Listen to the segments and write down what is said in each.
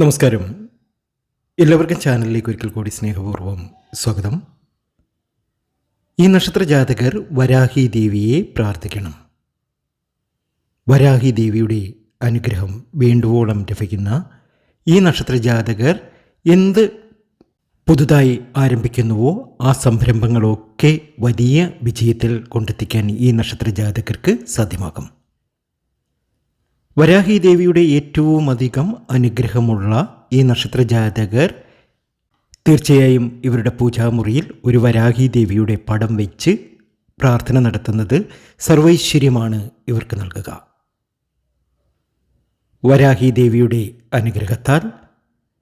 നമസ്കാരം. എല്ലാവർക്കും ചാനലിലേക്ക് ഒരിക്കൽ കൂടി സ്നേഹപൂർവം സ്വാഗതം. ഈ നക്ഷത്ര ജാതകർ വരാഹി ദേവിയെ പ്രാർത്ഥിക്കണം. വരാഹി ദേവിയുടെ അനുഗ്രഹം വേണ്ടുവോളം ലഭിക്കുന്ന ഈ നക്ഷത്ര ജാതകർ എന്ത് പുതുതായി ആരംഭിക്കുന്നുവോ ആ സംരംഭങ്ങളൊക്കെ വലിയ വിജയത്തിൽ കൊണ്ടെത്തിക്കാൻ ഈ നക്ഷത്ര ജാതകർക്ക് സാധ്യമാകും. വരാഹി ദേവിയുടെ ഏറ്റവും അധികം അനുഗ്രഹമുള്ള ഈ നക്ഷത്ര ജാതകർ തീർച്ചയായും ഇവരുടെ പൂജാമുറിയിൽ ഒരു വരാഹി ദേവിയുടെ പടം വെച്ച് പ്രാർത്ഥന നടത്തുന്നത് സർവൈശ്വര്യമാണ് ഇവർക്ക് നൽകുക. വരാഹി ദേവിയുടെ അനുഗ്രഹത്താൽ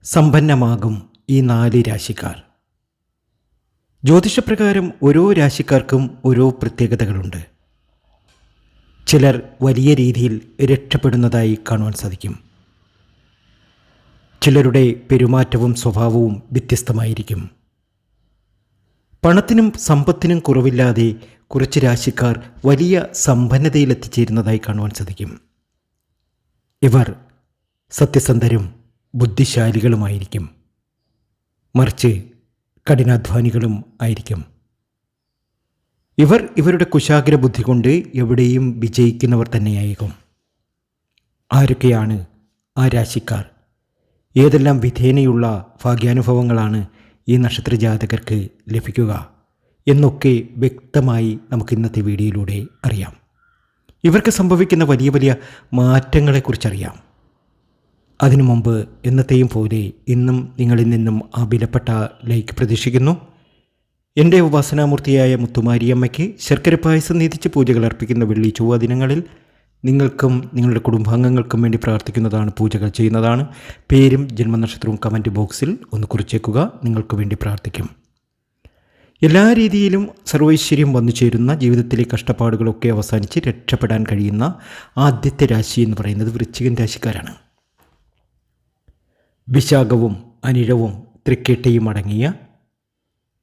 സമ്പന്നമാകും ഈ നാല് രാശിക്കാർ. ജ്യോതിഷപ്രകാരം ഓരോ രാശിക്കാർക്കും ഓരോ പ്രത്യേകതകളുണ്ട്. ചിലർ വലിയ രീതിയിൽ രക്ഷപ്പെടുന്നതായി കാണുവാൻ സാധിക്കും. ചിലരുടെ പെരുമാറ്റവും സ്വഭാവവും വ്യത്യസ്തമായിരിക്കും. പണത്തിനും സമ്പത്തിനും കുറവില്ലാതെ കുറച്ച് രാശിക്കാർ വലിയ സമ്പന്നതയിലെത്തിച്ചേരുന്നതായി കാണുവാൻ സാധിക്കും. ഇവർ സത്യസന്ധരും ബുദ്ധിശാലികളുമായിരിക്കും. മറിച്ച് കഠിനാധ്വാനികളും ആയിരിക്കും. ഇവർ ഇവരുടെ കുശാഗ്ര ബുദ്ധി കൊണ്ട് എവിടെയും വിജയിക്കുന്നവർ തന്നെയായിരിക്കും ആരൊക്കെയാണ് ആ രാശിക്കാർ? ഏതെല്ലാം വിധേനയുള്ള ഭാഗ്യാനുഭവങ്ങളാണ് ഈ നക്ഷത്ര ജാതകർക്ക് ലഭിക്കുക എന്നൊക്കെ വ്യക്തമായി നമുക്ക് ഇന്നത്തെ വീഡിയോയിലൂടെ അറിയാം. ഇവർക്ക് സംഭവിക്കുന്ന വലിയ വലിയ മാറ്റങ്ങളെക്കുറിച്ചറിയാം. അതിനു മുമ്പ് എന്നത്തെയും പോലെ ഇന്നും നിങ്ങളിൽ നിന്നും ആ വിലപ്പെട്ട ലൈക്ക് പ്രതീക്ഷിക്കുന്നു. എന്റെ ഉപാസനാമൂർത്തിയായ മുത്തുമാരിയമ്മയ്ക്ക് ശർക്കര പായസം നീതിച്ച് പൂജകൾ അർപ്പിക്കുന്ന വെള്ളി ചൊവ്വ ദിനങ്ങളിൽ നിങ്ങൾക്കും നിങ്ങളുടെ കുടുംബാംഗങ്ങൾക്കും വേണ്ടി പ്രാർത്ഥിക്കുന്നതാണ് പൂജകൾ ചെയ്യുന്നതാണ്. പേരും ജന്മനക്ഷത്രവും കമന്റ് ബോക്സിൽ ഒന്ന് കുറിച്ചേക്കുക. നിങ്ങൾക്ക് വേണ്ടി പ്രാർത്ഥിക്കും. എല്ലാ രീതിയിലും സർവൈശ്വര്യം വന്നു ചേരുന്ന ജീവിതത്തിലെ കഷ്ടപ്പാടുകളൊക്കെ അവസാനിച്ച് രക്ഷപ്പെടാൻ കഴിയുന്ന ആദ്യത്തെ രാശി എന്ന് പറയുന്നത് വൃശ്ചികൻ രാശിക്കാരാണ്. വിശാഖവും അനിഴവും തൃക്കേട്ടയും അടങ്ങിയ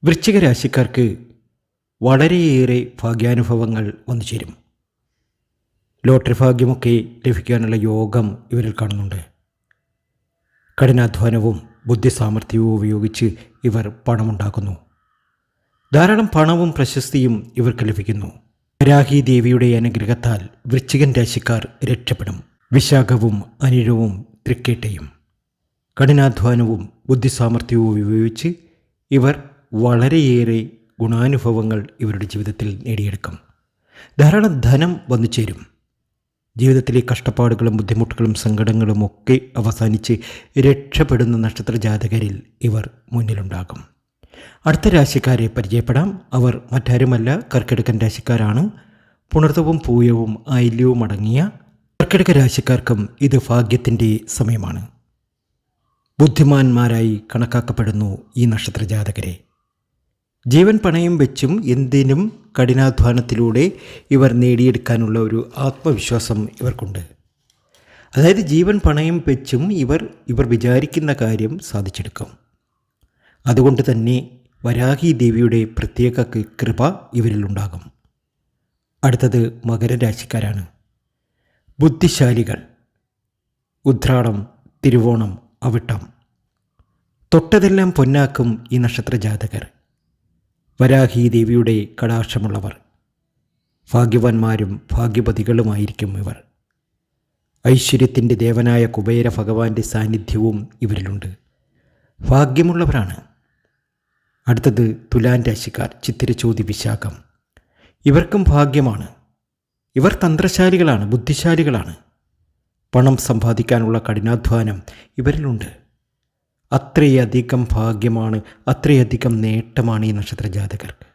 വൃശ്ചിക രാശിക്കാർക്ക് വളരെയേറെ ഭാഗ്യാനുഭവങ്ങൾ വന്നു ചേരും ലോട്ടറി ഭാഗ്യമൊക്കെ ലഭിക്കാനുള്ള യോഗം ഇവരിൽ കാണുന്നുണ്ട്. കഠിനാധ്വാനവും ബുദ്ധിസാമർഥ്യവും ഉപയോഗിച്ച് ഇവർ പണമുണ്ടാക്കുന്നു. ധാരാളം പണവും പ്രശസ്തിയും ഇവർക്ക് ലഭിക്കുന്നു. രാഹി ദേവിയുടെ അനുഗ്രഹത്താൽ വൃശ്ചികൻ രാശിക്കാർ രക്ഷപ്പെടും. വിശാഖവും അനിഴവും തൃക്കേട്ടയും. കഠിനാധ്വാനവും ബുദ്ധിസാമർഥ്യവും ഉപയോഗിച്ച് ഇവർ വളരെയേറെ ഗുണാനുഭവങ്ങൾ ഇവരുടെ ജീവിതത്തിൽ നേടിയെടുക്കും. ധാരാളം ധനം വന്നു ചേരും. ജീവിതത്തിലെ കഷ്ടപ്പാടുകളും ബുദ്ധിമുട്ടുകളും സങ്കടങ്ങളും ഒക്കെ അവസാനിച്ച് രക്ഷപ്പെടുന്ന നക്ഷത്ര ജാതകരിൽ ഇവർ മുന്നിലുണ്ടാകും. അടുത്ത രാശിക്കാരെ പരിചയപ്പെടാം. അവർ മറ്റാരുമല്ല. കർക്കിടകൻ രാശിക്കാരാണ്. പുണർത്തവും പൂയവും ആയില്യവും അടങ്ങിയ കർക്കിടക രാശിക്കാർക്കും ഇത് ഭാഗ്യത്തിന്റെ സമയമാണ്. ബുദ്ധിമാന്മാരായി കണക്കാക്കപ്പെടുന്നു ഈ നക്ഷത്ര ജാതകരെ. ജീവൻ പണയം വെച്ചും എന്തിനും കഠിനാധ്വാനത്തിലൂടെ ഇവർ നേടിയെടുക്കാനുള്ള ഒരു ആത്മവിശ്വാസം ഇവർക്കുണ്ട്. അതായത് ജീവൻ പണയം വെച്ചും ഇവർ ഇവർ വിചാരിക്കുന്ന കാര്യം സാധിച്ചെടുക്കും. അതുകൊണ്ട് തന്നെ വരാഹി ദേവിയുടെ പ്രത്യേക കൃപ ഇവരിലുണ്ടാകും അടുത്തത് മകരരാശിക്കാരാണ് ബുദ്ധിശാലികൾ. ഉദ്രാടം തിരുവോണം അവിട്ടം. തൊട്ടതെല്ലാം പൊന്നാക്കും ഈ നക്ഷത്ര ജാതകർ വരാഹി ദേവിയുടെ കടാക്ഷമുള്ളവർ. ഭാഗ്യവാന്മാരും ഭാഗ്യപതികളുമായിരിക്കും ഇവർ. ഐശ്വര്യത്തിന്റെ ദേവനായ കുബേര ഭഗവാന്റെ സാന്നിധ്യവും ഇവരിലുണ്ട്. ഭാഗ്യമുള്ളവരാണ്. അടുത്തത് തുലാൻ രാശിക്കാർ ചിത്തിരചോതി വിശാഖം. ഇവർക്കും ഭാഗ്യമാണ്. ഇവർ തന്ത്രശാലികളാണ് ബുദ്ധിശാലികളാണ്. പണം സമ്പാദിക്കാനുള്ള കഠിനാധ്വാനം ഇവരിലുണ്ട്. അത്രയധികം ഭാഗ്യമാണ് അത്രയധികം നേട്ടമാണ് ഈ നക്ഷത്ര ജാതകർക്ക്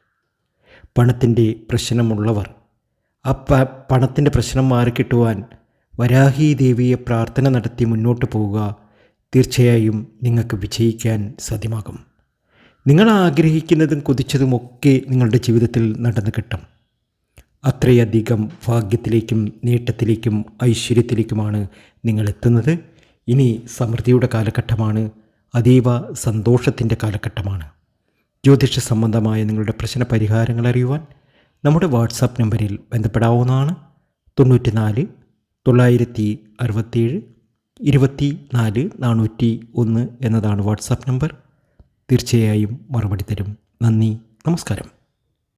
പണത്തിന്റെ പ്രശ്നമുള്ളവർ ആ പണത്തിന്റെ പ്രശ്നം മാറിക്കിട്ടുവാൻ വരാഹി ദേവിയെ പ്രാർത്ഥന നടത്തി മുന്നോട്ട് പോവുക തീർച്ചയായും നിങ്ങൾക്ക് വിജയിക്കാൻ സാധ്യമാകും. നിങ്ങൾ ആഗ്രഹിക്കുന്നതും കൊതിച്ചതുമൊക്കെ നിങ്ങളുടെ ജീവിതത്തിൽ നടന്നു കിട്ടും. അത്രയധികം ഭാഗ്യത്തിലേക്കും നേട്ടത്തിലേക്കും ഐശ്വര്യത്തിലേക്കുമാണ് നിങ്ങൾ എത്തുന്നത്. ഇനി സമൃദ്ധിയുടെ കാലഘട്ടമാണ്. അതീവ സന്തോഷത്തിന്റെ കാലഘട്ടമാണ്. ജ്യോതിഷ സംബന്ധമായ നിങ്ങളുടെ പ്രശ്ന പരിഹാരങ്ങൾ അറിയുവാൻ നമ്മുടെ വാട്സാപ്പ് നമ്പറിൽ ബന്ധപ്പെടാവുന്നതാണ്. തൊണ്ണൂറ്റി നാല് തൊള്ളായിരത്തി അറുപത്തേഴ് ഇരുപത്തി നാല് നാനൂറ്റി ഒന്ന് എന്നതാണ് വാട്സാപ്പ് നമ്പർ. തീർച്ചയായും മറുപടി തരും. നന്ദി. നമസ്കാരം.